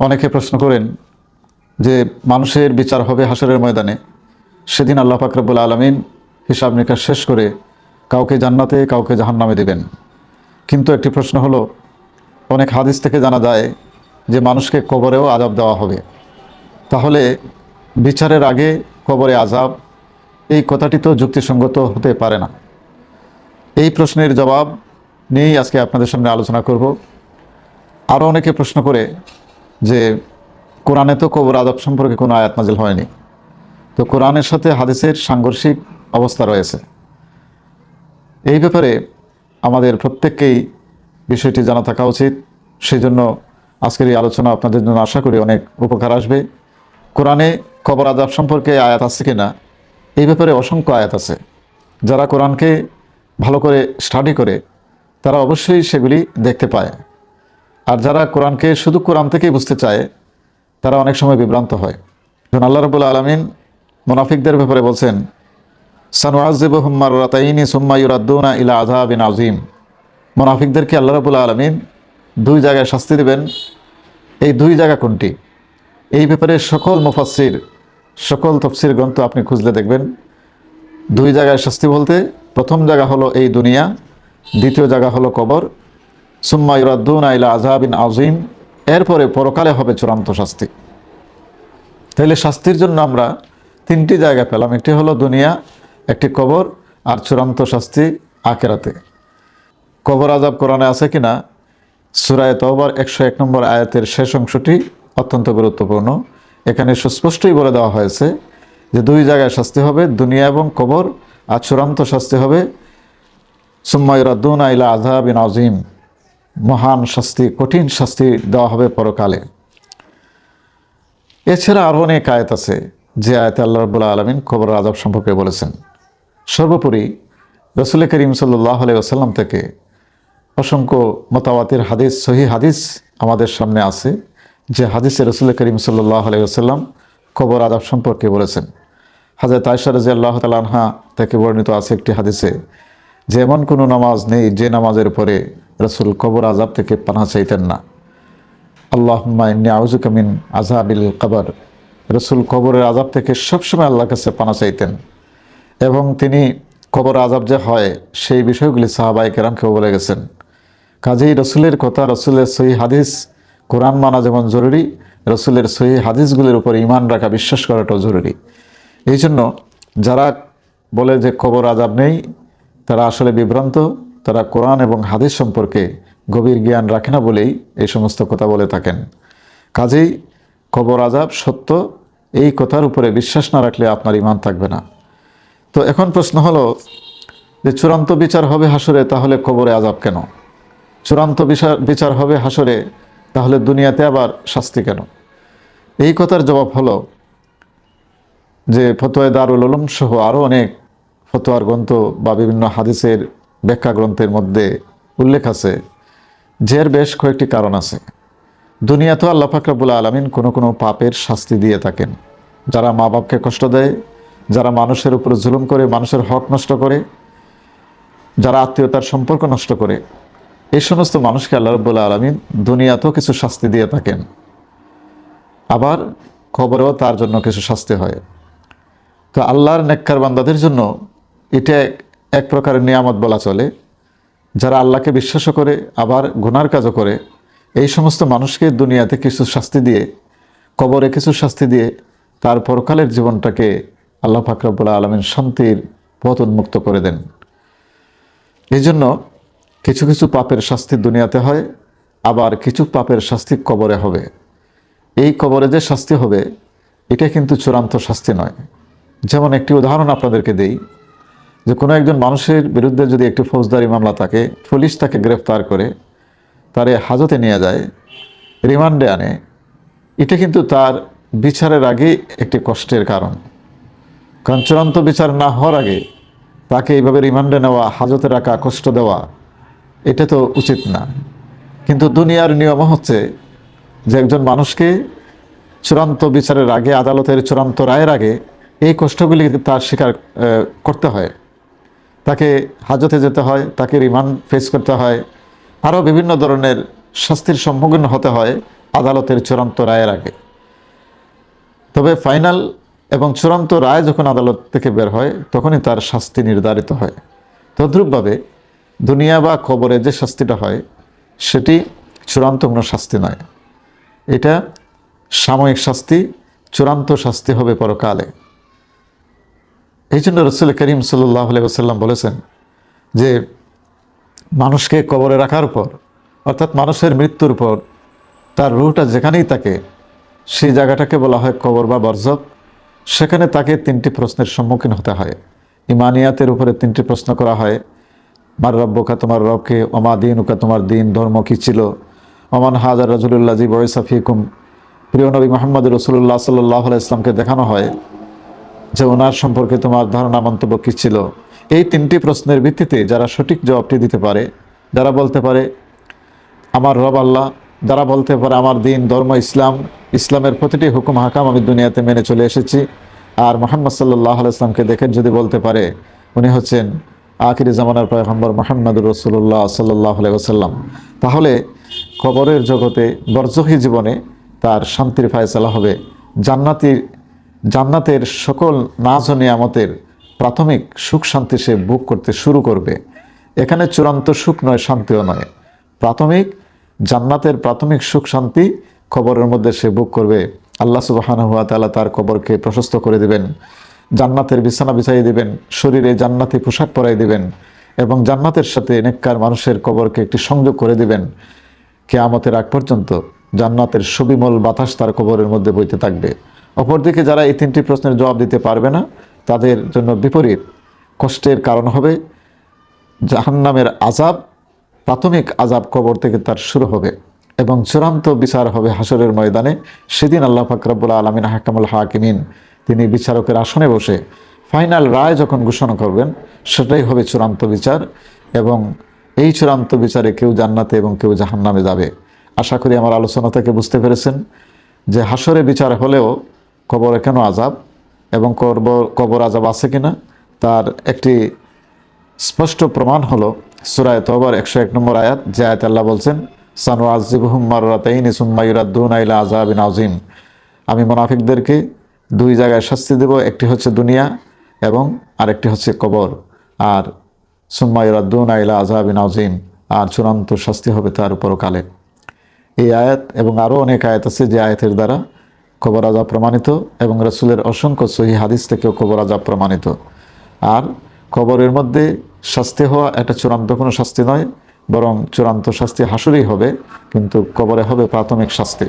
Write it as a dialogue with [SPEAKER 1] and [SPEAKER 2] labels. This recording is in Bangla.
[SPEAKER 1] অনেকে প্রশ্ন করেন যে মানুষের বিচার হবে হাসরের ময়দানে। সেদিন আল্লাহ ফাকরাবুল আলমিন হিসাব নিকাশ শেষ করে কাউকে জান্নাতে, কাউকে জাহান্নামে দেবেন। কিন্তু একটি প্রশ্ন হলো, অনেক হাদিস থেকে জানা যায় যে মানুষকে কবরেও আজাব দেওয়া হবে। তাহলে বিচারের আগে কবরে আজাব এই কথাটি তো যুক্তিসঙ্গত হতে পারে না। এই প্রশ্নের জবাব নিয়েই আজকে আপনাদের সামনে আলোচনা করব। আরও অনেকে প্রশ্ন করে যে কোরআনে তো কবর আদব সম্পর্কে কোনো আয়াত নাজিল হয়নি। তো কোরআনের সাথে হাদিসের সাংঘর্ষিক অবস্থা রয়েছে। এই ব্যাপারে আমাদের প্রত্যেককেই বিষয়টি জানা থাকা উচিত। সেই জন্য আজকের এই আলোচনা আপনাদের জন্য আশা করি অনেক উপকার আসবে। কোরআনে কবর আদাব সম্পর্কে আয়াত আছে কি না এই ব্যাপারে অসংখ্য আয়াত আছে। যারা কোরআনকে ভালো করে স্টাডি করে, তারা অবশ্যই সেগুলি দেখতে পায়। আর যারা কোরআনকে শুধু কোরআন থেকেই বুঝতে চায়, তারা অনেক সময় বিভ্রান্ত হয়। যেমন আল্লাহ রবুল আলমিন মোনাফিকদের ব্যাপারে বলছেন সানুআজিব হুম্মার রাতাইনি সুম্মা ইউরাদ্দৌনা ইলা আজহা বিন আজিম মোনাফিকদেরকে আল্লাহ রবুল আলমিন দুই জায়গায় শাস্তি দেবেন। এই দুই জায়গা কোনটি? এই ব্যাপারে সকল মুফাসির সকল তফসির গ্রন্থ আপনি খুঁজলে দেখবেন। দুই জায়গায় শাস্তি বলতে প্রথম জায়গা হলো এই দুনিয়া, দ্বিতীয় জায়গা হলো কবর সুম্মা ইরাদ্দুনা ইলা আজাবিন আজিম এরপরে পরকালে হবে চূড়ান্ত শাস্তি। তাহলে শাস্তির জন্য আমরা তিনটি জায়গা পেলাম। একটি হলো দুনিয়া, একটি কবর আর চূড়ান্ত শাস্তি আকেরাতে কবর আজাব কোরআনে আছে কিনা? সুরায় তওবার একশো এক নম্বর আয়াতের শেষ অংশটি অত্যন্ত গুরুত্বপূর্ণ। এখানে সুস্পষ্টই বলে দেওয়া হয়েছে যে দুই জায়গায় শাস্তি হবে, দুনিয়া এবং কবর, আর চূড়ান্ত শাস্তি হবে সুম্মাই রাদ্দুন আইলা আজাবিন আজিম মহান শাস্তি, কঠিন শাস্তি দেওয়া হবে পরকালে। এছাড়া আরও অনেক আয়াত আছে, যে আয়তে আল্লাহ রবুল্লা আলমিন কবর আজাব সম্পর্কে বলেছেন। সর্বোপরি রসুল করিম সাল্লাহ আলাইসাল্লাম থেকে অসংখ্য মোতাবাতির হাদিস, সহি হাদিস আমাদের সামনে আছে, যে হাদিসে রসুল করিম সাল্লাহ আলাইসাল্লাম কবর আজাব সম্পর্কে বলেছেন। হাজরত আয়সা রাজি আল্লাহ তালানহা থেকে বর্ণিত আছে একটি হাদিসে যে এমন কোনো নামাজ নেই, যে নামাজের পরে রসুল কবর আজাব থেকে পানা চাইতেন না। আল্লাহ আউজুকামিন আজাবিল কবর। রসুল কবরের আজাব থেকে সবসময় আল্লাহর কাছে পানা চাইতেন। এবং তিনি কবর আজাব যে হয়, সেই বিষয়গুলি সাহাবাই কেরামকেও বলে গেছেন। কাজেই রসুলের কথা, রসুলের সহি হাদিস, কোরআন মানা যেমন জরুরি, রসুলের সহি হাদিসগুলির উপর ইমান রাখা, বিশ্বাস করাটাও জরুরি। এই জন্য যারা বলে যে কবর আজাব নেই তারা আসলে বিভ্রান্ত, তারা কোরআন এবং হাদিস সম্পর্কে গভীর জ্ঞান রাখে না বলেই এই সমস্ত কথা বলে থাকেন। কাজেই কবর আজাব সত্য, এই কথার উপরে বিশ্বাস না রাখলে আপনার ইমান থাকবে না। তো এখন প্রশ্ন হলো যে চূড়ান্ত বিচার হবে হাসরে তাহলে কবরে আজাব কেন? চূড়ান্ত বিচার বিচার হবে হাসরে তাহলে দুনিয়াতে আবার শাস্তি কেন? এই কথার জবাব হলো যে ফতোয় দারুল উলুম সহ আরও অনেক ফতোয়ার গ্রন্থ বা বিভিন্ন হাদিসের ব্যাখ্যা গ্রন্থের মধ্যে উল্লেখ আছে যে বেশ কয়েকটি কারণ আছে। দুনিয়াতেও আল্লাহ ফাকরাবুল আলমিন কোনো কোনো পাপের শাস্তি দিয়ে থাকেন, যারা মা বাপকে কষ্ট দেয়, যারা মানুষের উপর জুলুম করে, মানুষের হক নষ্ট করে, যারা আত্মীয়তার সম্পর্ক নষ্ট করে। এই সমস্ত মানুষকে আল্লাহ রব্বুল্লা আলমিন দুনিয়াতেও কিছু শাস্তি দিয়ে থাকেন। আবার খবরেও তার জন্য কিছু শাস্তি হয়। তো আল্লাহর নেককার বান্দাদের জন্য এটা এক প্রকারের নিয়ামত বলা চলে। যারা আল্লাহকে বিশ্বাসও করে, আবার গুনার কাজও করে, এই সমস্ত মানুষকে দুনিয়াতে কিছু শাস্তি দিয়ে, কবরে কিছু শাস্তি দিয়ে, তার পরকালের জীবনটাকে আল্লাহ ফাকরাবুল্লাহ আলমিন শান্তির পথ উন্মুক্ত করে দেন। এই জন্য কিছু কিছু পাপের শাস্তি দুনিয়াতে হয়, আবার কিছু পাপের শাস্তি কবরে হবে। এই কবরে যে শাস্তি হবে, এটা কিন্তু চূড়ান্ত শাস্তি নয়। যেমন একটি উদাহরণ আপনাদেরকে দেই। যে কোনো একজন মানুষের বিরুদ্ধে যদি একটি ফৌজদারি মামলা থাকে, পুলিশ তাকে গ্রেফতার করে তারে হাজতে নিয়ে যায়, রিমান্ডে আনে। এটা কিন্তু তার বিচারের আগে একটি কষ্টের কারণ। কারণ চূড়ান্ত বিচার না হওয়ার আগে তাকে এইভাবে রিমান্ডে নেওয়া, হাজতে রাখা, কষ্ট দেওয়া, এটা তো উচিত না। কিন্তু দুনিয়ার নিয়ম হচ্ছে যে একজন মানুষকে চূড়ান্ত বিচারের আগে, আদালতের চূড়ান্ত রায়ের আগে এই কষ্টগুলি তার স্বীকার করতে হয়। তাকে হাজতে যেতে হয়, তাকে রিমান্ড ফেস করতে হয়। আরও বিভিন্ন ধরনের শাস্তির সম্মুখীন হতে হয় আদালতের চূড়ান্ত রায়ের আগে। তবে ফাইনাল এবং চূড়ান্ত রায় যখন আদালত থেকে বের হয়, তখনই তার শাস্তি নির্ধারিত হয়। তদ্রূপভাবে, দুনিয়া বা কবরে যে শাস্তিটা হয়, সেটি চূড়ান্ত কোনো শাস্তি নয়। এটা সাময়িক শাস্তি, চূড়ান্ত শাস্তি হবে পরকালে। এই জন্য রসুল করিম সাল্লাহ আলাইসাল্লাম বলেছেন যে মানুষকে কবরে রাখার পর অর্থাৎ মানুষের মৃত্যুর পর তার রুহটা যেখানেই থাকে, সেই জায়গাটাকে বলা হয় কবর বা বর্জক সেখানে তাকে তিনটি প্রশ্নের সম্মুখীন হতে হয়। ইমানিয়াতের উপরে তিনটি প্রশ্ন করা হয়, মার রব্বকা তোমার রবকে অমা দিন উকা তোমার দিন, ধর্ম কী ছিল? অমান হাজার রাজুল্লাহ জি বয়সাফিকুম প্রিয় নবী মোহাম্মদ রসুল্লাহ সাল্লাহ ইসলামকে দেখানো হয় যে ওনার সম্পর্কে তোমার ধারণা, মন্তব্য কী ছিল? এই তিনটি প্রশ্নের ভিত্তিতে যারা সঠিক জবাবটি দিতে পারে, যারা বলতে পারে, আমার রব আল্লাহ যারা বলতে পারে, আমার দিন, ধর্ম, ইসলাম, ইসলামের প্রতিটি হুকুম, হাকাম আমি দুনিয়াতে মেনে চলে এসেছি। আর মোহাম্মদ সাল্লাহ ইসলামকে দেখেন, যদি বলতে পারে, উনি হচ্ছেন আখিরি জামানার পয়গম্বর মোহাম্মদুর রসুল্লাহ সাল্লাহ আলাইসাল্লাম তাহলে কবরের জগতে বর্জহী জীবনে তার শান্তির ফায়সালা হবে। জান্নাতির জান্নাতের সকল নাজ নিয়ামতের প্রাথমিক সুখ শান্তি সে বুক করতে শুরু করবে। এখানে চূড়ান্ত সুখ নয়, শান্তিও নয়। প্রাথমিক, জান্নাতের প্রাথমিক সুখ শান্তি খবরের মধ্যে সে বুক করবে। আল্লাহ সুবাহান হুয়া তালা তার কবরকে প্রশস্ত করে দিবেন। জান্নাতের বিছানা বিছাইয়ে দিবেন, শরীরে জান্নাতি পোশাক পরাই দিবেন এবং জান্নাতের সাথে নেককার মানুষের কবরকে একটি সংযোগ করে দিবেন। কেয়ামতের আগ পর্যন্ত জান্নাতের সুবিমল বাতাস তার কবরের মধ্যে বইতে থাকবে। অপরদিকে যারা এই তিনটি প্রশ্নের জবাব দিতে পারবে না, তাদের জন্য বিপরীত কষ্টের কারণ হবে জাহান্নামের আজাব প্রাথমিক আজাব কবর থেকে তার শুরু হবে এবং চূড়ান্ত বিচার হবে হাসরের ময়দানে। সেদিন আল্লাহ ফাকরাবুল আলমিন হাকামুল হাকিমিন, তিনি বিচারকের আসনে বসে ফাইনাল রায় যখন ঘোষণা করবেন, সেটাই হবে চূড়ান্ত বিচার এবং এই চূড়ান্ত বিচারে কেউ জান্নাতে এবং কেউ জাহান্নামে যাবে। আশা করি আমার আলোচনা থেকে বুঝতে পেরেছেন যে হাসরে বিচার হলেও কবরে কেন আজাব? এবং কবর কবর আজাব আছে কিনা? তার একটি স্পষ্ট প্রমাণ হলো সুরায় তবর একশো এক নম্বর আয়াত, যে আয়াত আল্লাহ বলছেন সানু আজিবহুম মারাতাইন সুম্মাইরাদ্দুন আইলা আজাবিন আজিম আমি মোনাফিকদেরকে দুই জায়গায় শাস্তি দেব, একটি হচ্ছে দুনিয়া এবং আরেকটি হচ্ছে কবর। আর সুম্মাইরাদ্দুন আইলা আজাবিন আজিম আর চূড়ান্ত শাস্তি হবে তার উপর কালে এই আয়াত এবং আরও অনেক আয়াত আছে যে আয়াতের দ্বারা কবর প্রমাণিত এবং রসুলের অসংখ্য সহি হাদিস থেকেও কবর আজাব প্রমাণিত আর কবরের মধ্যে শাস্তি হওয়া একটা চূড়ান্ত কোনো শাস্তি নয়, বরং চূড়ান্ত শাস্তি হাসুরেই হবে, কিন্তু কবরে হবে প্রাথমিক শাস্তি।